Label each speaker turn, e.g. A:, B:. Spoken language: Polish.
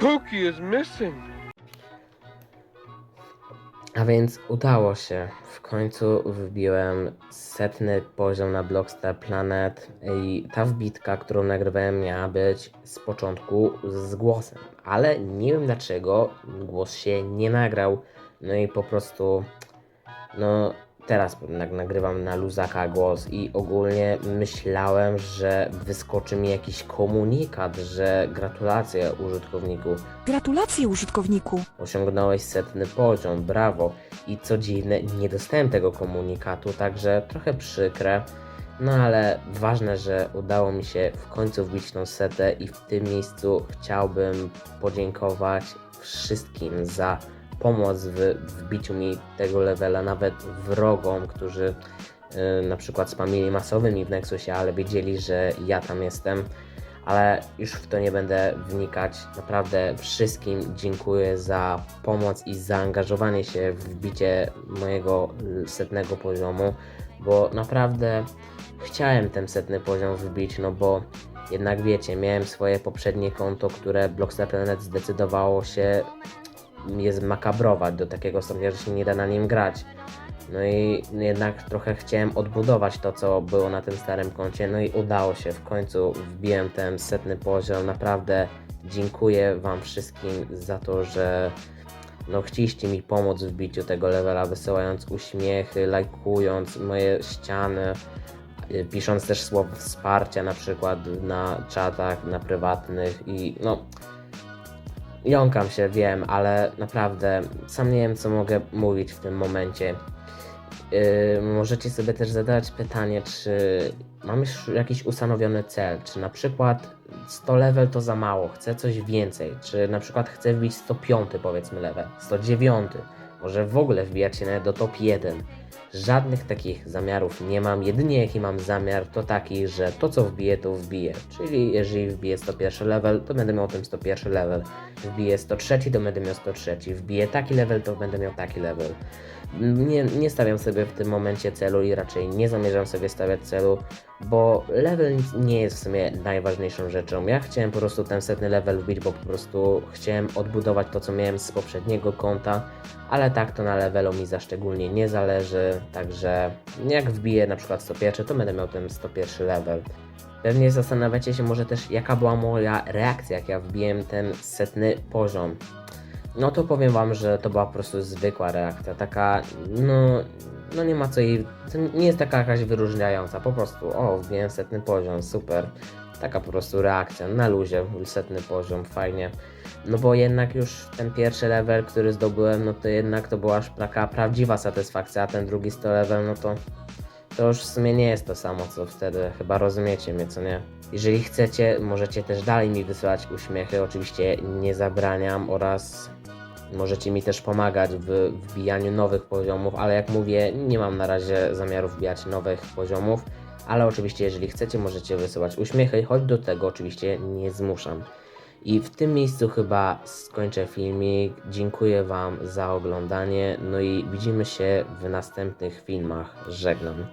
A: Pookie is missing.
B: A więc udało się. W końcu wbiłem setny poziom na Blockstar Planet i ta wbitka, którą nagrywałem miała być z początku z głosem, ale nie wiem dlaczego głos się nie nagrał. No i po prostu no teraz nag- nagrywam na luzaka głos i ogólnie myślałem, że wyskoczy mi jakiś komunikat, że gratulacje użytkowniku.
C: Gratulacje użytkowniku.
B: Osiągnąłeś setny poziom, brawo. I co dziwne, nie dostałem tego komunikatu, także trochę przykre. No ale ważne, że udało mi się w końcu wbić tą setę i w tym miejscu chciałbym podziękować wszystkim za pomoc w wbiciu mi tego levela, nawet wrogom, którzy yy, na przykład spamili masowymi w Nexusie, ale wiedzieli, że ja tam jestem ale już w to nie będę wnikać. Naprawdę wszystkim dziękuję za pomoc i zaangażowanie się w wbicie mojego setnego poziomu, bo naprawdę chciałem ten setny poziom wbić, no bo jednak wiecie, miałem swoje poprzednie konto, które Blockstar Planet zdecydowało się je zmakabrować do takiego stopnia, że się nie da na nim grać. No i jednak trochę chciałem odbudować to, co było na tym starym koncie, no i udało się. W końcu wbiłem ten setny poziom. Naprawdę dziękuję Wam wszystkim za to, że no chcieliście mi pomóc w biciu tego levela, wysyłając uśmiechy, lajkując moje ściany, y, pisząc też słowa wsparcia na przykład na czatach, na prywatnych i no jąkam się, wiem, ale naprawdę sam nie wiem, co mogę mówić w tym momencie. Yy, możecie sobie też zadać pytanie, czy mam już jakiś ustanowiony cel, czy na przykład 100 level to za mało, chcę coś więcej, czy na przykład chcę wbić 105 powiedzmy level, 109, może w ogóle wbijać się nawet do top 1. Żadnych takich zamiarów nie mam, jedynie jaki mam zamiar to taki, że to co wbiję to wbiję, czyli jeżeli wbiję 101 level to będę miał ten 101 level, wbiję 103 to będę miał 103, wbiję taki level to będę miał taki level. Nie, nie stawiam sobie w tym momencie celu i raczej nie zamierzam sobie stawiać celu, bo level nie jest w sumie najważniejszą rzeczą. Ja chciałem po prostu ten setny level wbić, bo po prostu chciałem odbudować to, co miałem z poprzedniego konta, ale tak to na levelu mi za szczególnie nie zależy, także jak wbiję na przykład 101, to będę miał ten 101 level. Pewnie zastanawiacie się może też, jaka była moja reakcja, jak ja wbiłem ten setny poziom. No to powiem wam, że to była po prostu zwykła reakcja, taka, no, no nie ma co jej, nie jest taka jakaś wyróżniająca, po prostu, o, wbiłem setny poziom, super. Taka po prostu reakcja, na luzie, setny poziom, fajnie. No bo jednak już ten pierwszy level, który zdobyłem, no to jednak to była aż taka prawdziwa satysfakcja, a ten drugi 100 level, no to to już w sumie nie jest to samo, co wtedy. Chyba rozumiecie mnie, co nie? Jeżeli chcecie, możecie też dalej mi wysyłać uśmiechy. Oczywiście nie zabraniam oraz możecie mi też pomagać w wbijaniu nowych poziomów, ale jak mówię, nie mam na razie zamiaru wbijać nowych poziomów. Ale oczywiście, jeżeli chcecie, możecie wysyłać uśmiechy, choć do tego oczywiście nie zmuszam. I w tym miejscu chyba skończę filmik. Dziękuję Wam za oglądanie. No i widzimy się w następnych filmach. Żegnam.